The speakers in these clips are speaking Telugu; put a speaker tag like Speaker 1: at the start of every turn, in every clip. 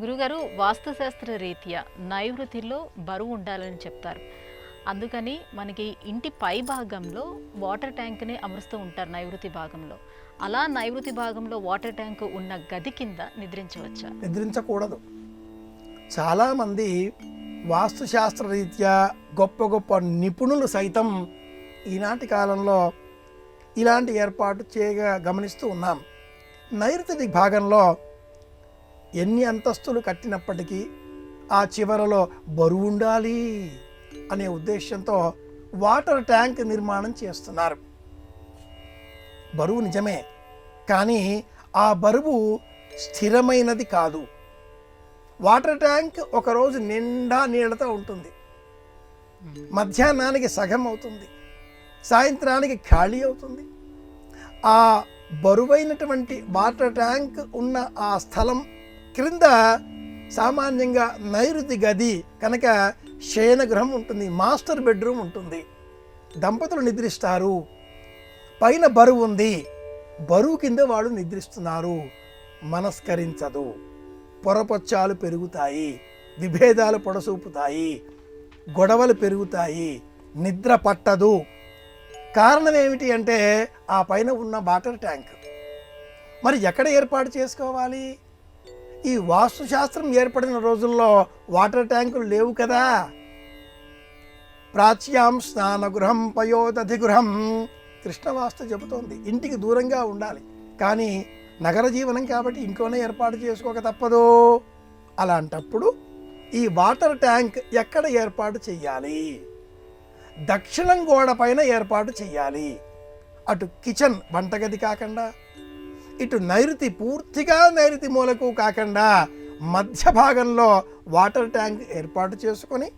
Speaker 1: గురుగారు వాస్తుశాస్త్ర రీత్యా నైవృతిలో బరువు ఉండాలని చెప్తారు. అందుకని మనకి ఇంటి పై భాగంలో వాటర్ ట్యాంక్ని అమరుస్తూ ఉంటారు నైవృతి భాగంలో. అలా నైవృతి భాగంలో వాటర్ ట్యాంక్ ఉన్న గది కింద నిద్రించవచ్చా?
Speaker 2: నిద్రించకూడదు. చాలామంది వాస్తుశాస్త్ర రీత్యా గొప్ప గొప్ప నిపుణులు సైతం ఈనాటి కాలంలో ఇలాంటి ఏర్పాటు చేయగా గమనిస్తూ ఉన్నాం. నైరుతి భాగంలో ఎన్ని అంతస్తులు కట్టినప్పటికీ ఆ చివరలో బరువు ఉండాలి అనే ఉద్దేశంతో వాటర్ ట్యాంక్ నిర్మాణం చేస్తున్నారు. బరువు నిజమే కానీ ఆ బరువు స్థిరమైనది కాదు. వాటర్ ట్యాంక్ ఒకరోజు నిండా నీళ్ళతో ఉంటుంది. మధ్యాహ్నానికి సగం అవుతుంది. సాయంత్రానికి ఖాళీ అవుతుంది. ఆ బరువైనటువంటి వాటర్ ట్యాంక్ ఉన్న ఆ స్థలం క్రింద సామాన్యంగా నైరుతి గది కనుక శయనగృహం ఉంటుంది మాస్టర్ బెడ్రూమ్ ఉంటుంది. దంపతులు నిద్రిస్తారు. పైన బరువు ఉంది. బరువు కింద వాళ్ళు నిద్రిస్తున్నారు. మనస్కరించదు. పొరపొచ్చాలు పెరుగుతాయి. విభేదాలు పొడసూపుతాయి. గొడవలు పెరుగుతాయి. నిద్ర పట్టదు. కారణం ఏమిటి అంటే ఆ పైన ఉన్న వాటర్ ట్యాంక్. మరి ఎక్కడ ఏర్పాటు చేసుకోవాలి? ఈ వాస్తుశాస్త్రం ఏర్పడిన రోజుల్లో వాటర్ ట్యాంకులు లేవు కదా. ప్రాచ్యాం స్నానగృహం పయోదధి గృహం కృష్ణవాస్తు చెబుతోంది. ఇంటికి దూరంగా ఉండాలి. కానీ నగర జీవనం కాబట్టి ఇంట్లోనే ఏర్పాటు చేసుకోక తప్పదు. అలాంటప్పుడు ఈ వాటర్ ట్యాంక్ ఎక్కడ ఏర్పాటు చేయాలి దక్షిణం గోడ పైన ఏర్పాటు చేయాలి అటు కిచెన్ వంటగది కాకుండా ఇటు నైరుతి పూర్తిగా నైరుతి మూలకు కాకుండా మధ్య భాగంలో వాటర్ ట్యాంక్ ఏర్పాటు చేసుకొని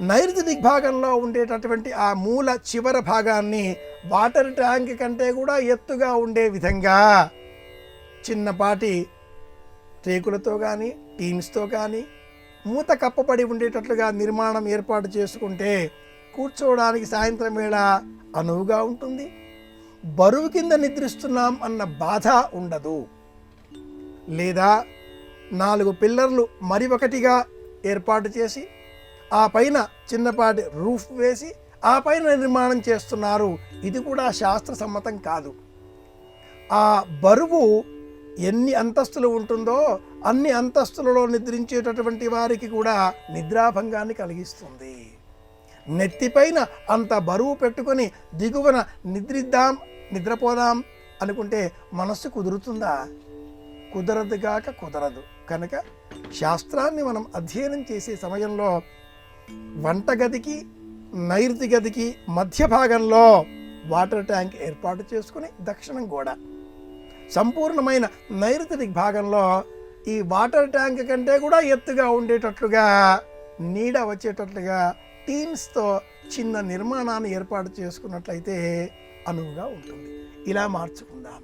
Speaker 2: నైరుతి దిగ్భాగంలో ఉండేటటువంటి ఆ మూల చివర భాగాన్ని వాటర్ ట్యాంక్ కంటే కూడా ఎత్తుగా ఉండే విధంగా చిన్నపాటి రేకులతో కానీ టీమ్స్తో కానీ మూత కప్పబడి ఉండేటట్లుగా నిర్మాణం ఏర్పాటు చేసుకుంటే కూర్చోవడానికి సాయంత్రం వేళ అనువుగా ఉంటుంది. బరువు కింద నిద్రిస్తున్నాం అన్న బాధ ఉండదు. లేదా నాలుగు పిల్లర్లు మరి ఒకటిగా ఏర్పాటు చేసి ఆ పైన చిన్నపాటి రూఫ్ వేసి ఆ పైన నిర్మాణం చేస్తున్నారు. ఇది కూడా శాస్త్ర సమ్మతం కాదు. ఆ బరువు ఎన్ని అంతస్తులు ఉంటుందో అన్ని అంతస్తులలో నిద్రించేటటువంటి వారికి కూడా నిద్రాభంగాన్ని కలిగిస్తుంది. నెత్తిపైన అంత బరువు పెట్టుకొని దిగువన నిద్రిద్దాం నిద్రపోదాం అనుకుంటే మనస్సు కుదురుతుందా? కుదరదు కాక కుదరదు. కనుక శాస్త్రాన్ని మనం అధ్యయనం చేసే సమయంలో వంటగదికి నైరుతి గదికి మధ్య భాగంలో వాటర్ ట్యాంక్ ఏర్పాటు చేసుకుని దక్షిణం కూడా సంపూర్ణమైన నైరుతి భాగంలో ఈ వాటర్ ట్యాంక్ కంటే కూడా ఎత్తుగా ఉండేటట్లుగా నీడ వచ్చేటట్లుగా టీమ్స్తో చిన్న నిర్మాణాన్ని ఏర్పాటు చేసుకున్నట్లయితే అనువుగా ఉంటుంది. ఇలా మార్చుకుందాం.